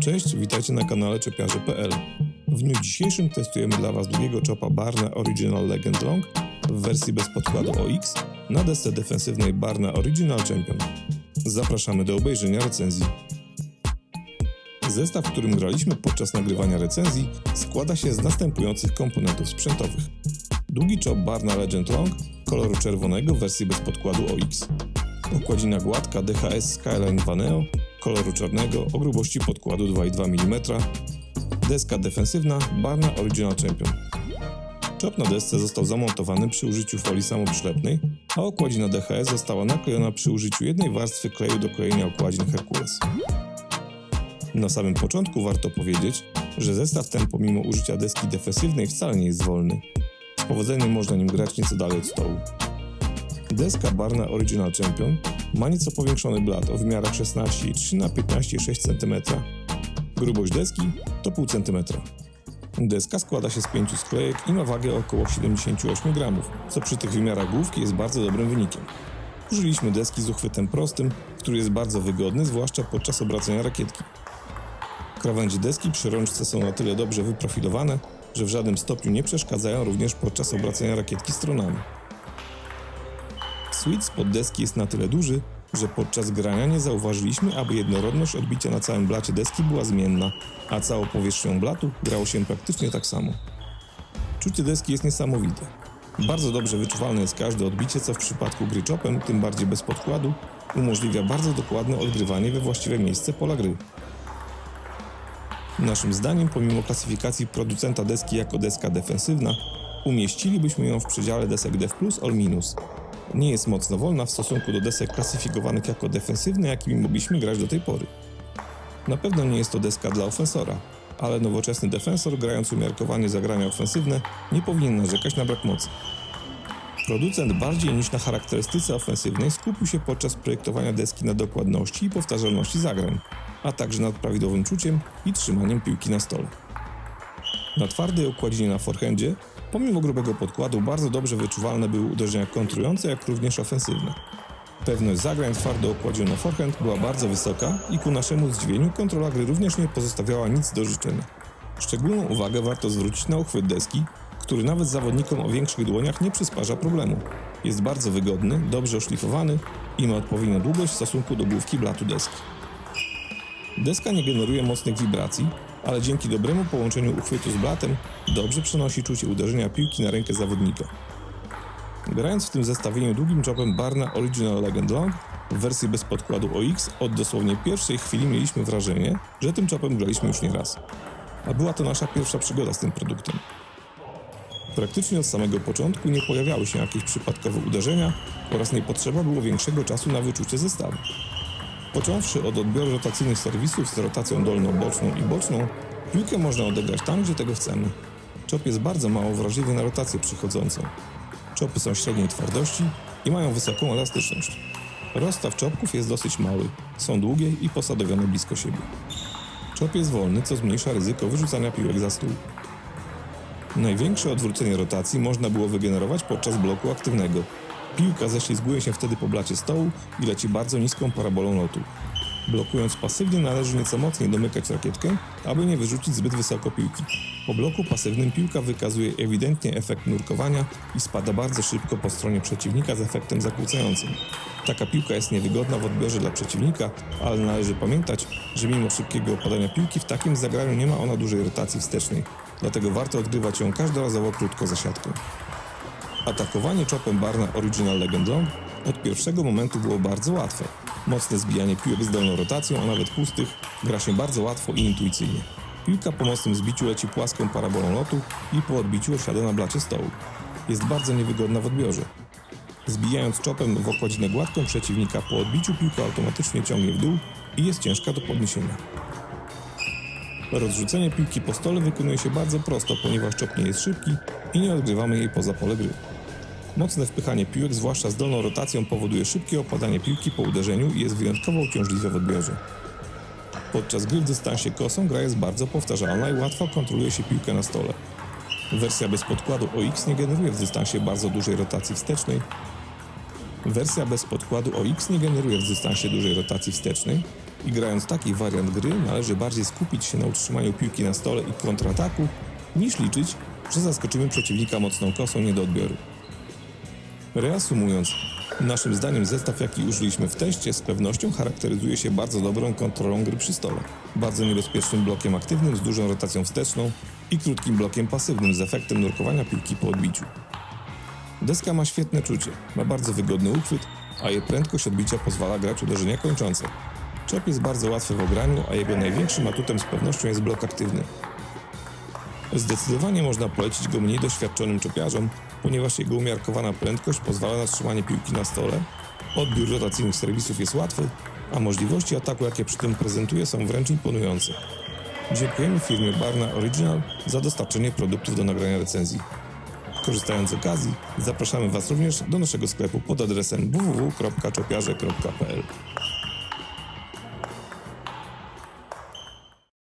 Cześć, witajcie na kanale czepiarze.pl. W dniu dzisiejszym testujemy dla Was długiego chopa Barna Original Legend Long w wersji bez podkładu OX na desce defensywnej Barna Original Champion. Zapraszamy do obejrzenia recenzji. Zestaw, w którym graliśmy podczas nagrywania recenzji, składa się z następujących komponentów sprzętowych. Długi chop Barna Legend Long koloru czerwonego w wersji bez podkładu OX. Okładzina gładka DHS Skyline Vaneo koloru czarnego o grubości podkładu 2,2 mm. Deska defensywna Barna Original Champion. Czop na desce został zamontowany przy użyciu folii samoprzylepnej, a okładzina DHS została naklejona przy użyciu jednej warstwy kleju do klejenia okładzin Hercules. Na samym początku warto powiedzieć, że zestaw ten pomimo użycia deski defensywnej wcale nie jest wolny. Z powodzeniem można nim grać nieco dalej od stołu. Deska Barna Original Champion ma nieco powiększony blat o wymiarach 16,3 na 15,6 cm. Grubość deski to 0,5 cm. Deska składa się z pięciu sklejek i ma wagę około 78 gramów, co przy tych wymiarach główki jest bardzo dobrym wynikiem. Użyliśmy deski z uchwytem prostym, który jest bardzo wygodny, zwłaszcza podczas obracania rakietki. Krawędzie deski przy rączce są na tyle dobrze wyprofilowane, że w żadnym stopniu nie przeszkadzają również podczas obracania rakietki stronami. Sweet spot deski jest na tyle duży, że podczas grania nie zauważyliśmy, aby jednorodność odbicia na całym blacie deski była zmienna, a całą powierzchnią blatu grało się praktycznie tak samo. Czucie deski jest niesamowite. Bardzo dobrze wyczuwalne jest każde odbicie, co w przypadku gry chopem, tym bardziej bez podkładu, umożliwia bardzo dokładne odgrywanie we właściwe miejsce pola gry. Naszym zdaniem, pomimo klasyfikacji producenta deski jako deska defensywna, umieścilibyśmy ją w przedziale desek Def Plus All Minus. Nie jest mocno wolna w stosunku do desek klasyfikowanych jako defensywne, jakimi mogliśmy grać do tej pory. Na pewno nie jest to deska dla ofensora, ale nowoczesny defensor grając umiarkowanie zagrania ofensywne nie powinien narzekać na brak mocy. Producent bardziej niż na charakterystyce ofensywnej skupił się podczas projektowania deski na dokładności i powtarzalności zagrań, a także nad prawidłowym czuciem i trzymaniem piłki na stole. Na twardej okładzinie na forehandzie, pomimo grubego podkładu, bardzo dobrze wyczuwalne były uderzenia kontrujące, jak również ofensywne. Pewność zagrań twardo okładziną na forehand była bardzo wysoka i ku naszemu zdziwieniu kontrola gry również nie pozostawiała nic do życzenia. Szczególną uwagę warto zwrócić na uchwyt deski, który nawet zawodnikom o większych dłoniach nie przysparza problemu. Jest bardzo wygodny, dobrze oszlifowany i ma odpowiednią długość w stosunku do główki blatu deski. Deska nie generuje mocnych wibracji, ale dzięki dobremu połączeniu uchwytu z blatem dobrze przenosi czucie uderzenia piłki na rękę zawodnika. Grając w tym zestawieniu długim chopem Barna Original Legend Long w wersji bez podkładu OX od dosłownie pierwszej chwili mieliśmy wrażenie, że tym chopem graliśmy już nie raz. A była to nasza pierwsza przygoda z tym produktem. Praktycznie od samego początku nie pojawiały się jakieś przypadkowe uderzenia oraz nie potrzeba było większego czasu na wyczucie zestawu. Począwszy od odbioru rotacyjnych serwisów z rotacją dolną, boczną i boczną, piłkę można odegrać tam, gdzie tego chcemy. Czop jest bardzo mało wrażliwy na rotację przychodzącą. Czopy są średniej twardości i mają wysoką elastyczność. Rozstaw czopków jest dosyć mały, są długie i posadowione blisko siebie. Czop jest wolny, co zmniejsza ryzyko wyrzucania piłek za stół. Największe odwrócenie rotacji można było wygenerować podczas bloku aktywnego. Piłka ześlizguje się wtedy po blacie stołu i leci bardzo niską parabolą lotu. Blokując pasywnie należy nieco mocniej domykać rakietkę, aby nie wyrzucić zbyt wysoko piłki. Po bloku pasywnym piłka wykazuje ewidentnie efekt nurkowania i spada bardzo szybko po stronie przeciwnika z efektem zakłócającym. Taka piłka jest niewygodna w odbiorze dla przeciwnika, ale należy pamiętać, że mimo szybkiego opadania piłki w takim zagraniu nie ma ona dużej rotacji wstecznej, dlatego warto odgrywać ją każdorazowo krótko za siatką. Atakowanie chopem Barna Original Legend Long od pierwszego momentu było bardzo łatwe. Mocne zbijanie piłek z dolną rotacją, a nawet pustych, gra się bardzo łatwo i intuicyjnie. Piłka po mocnym zbiciu leci płaską parabolą lotu i po odbiciu osiada na blacie stołu. Jest bardzo niewygodna w odbiorze. Zbijając czopem w okładzinę gładką przeciwnika po odbiciu piłka automatycznie ciągnie w dół i jest ciężka do podniesienia. Rozrzucenie piłki po stole wykonuje się bardzo prosto, ponieważ czop nie jest szybki i nie odgrywamy jej poza pole gry. Mocne wpychanie piłek, zwłaszcza z dolną rotacją, powoduje szybkie opadanie piłki po uderzeniu i jest wyjątkowo uciążliwe w odbiorze. Podczas gry w dystansie kosą gra jest bardzo powtarzalna i łatwo kontroluje się piłkę na stole. Wersja bez podkładu OX nie generuje w dystansie bardzo dużej rotacji wstecznej. Wersja bez podkładu OX nie generuje w dystansie dużej rotacji wstecznej, I grając taki wariant gry należy bardziej skupić się na utrzymaniu piłki na stole i kontrataku, niż liczyć, że zaskoczymy przeciwnika mocną kosą nie do odbioru. Reasumując, naszym zdaniem zestaw jaki użyliśmy w teście z pewnością charakteryzuje się bardzo dobrą kontrolą gry przy stole, bardzo niebezpiecznym blokiem aktywnym z dużą rotacją wsteczną i krótkim blokiem pasywnym z efektem nurkowania piłki po odbiciu. Deska ma świetne czucie, ma bardzo wygodny uchwyt, a jej prędkość odbicia pozwala grać uderzenia kończące. Czep jest bardzo łatwy w ograniu, a jego największym atutem z pewnością jest blok aktywny. Zdecydowanie można polecić go mniej doświadczonym czepiarzom, ponieważ jego umiarkowana prędkość pozwala na trzymanie piłki na stole, odbiór rotacyjnych serwisów jest łatwy, a możliwości ataku, jakie przy tym prezentuje, są wręcz imponujące. Dziękujemy firmie Barna Original za dostarczenie produktów do nagrania recenzji. Korzystając z okazji, zapraszamy Was również do naszego sklepu pod adresem www.czopiarze.pl.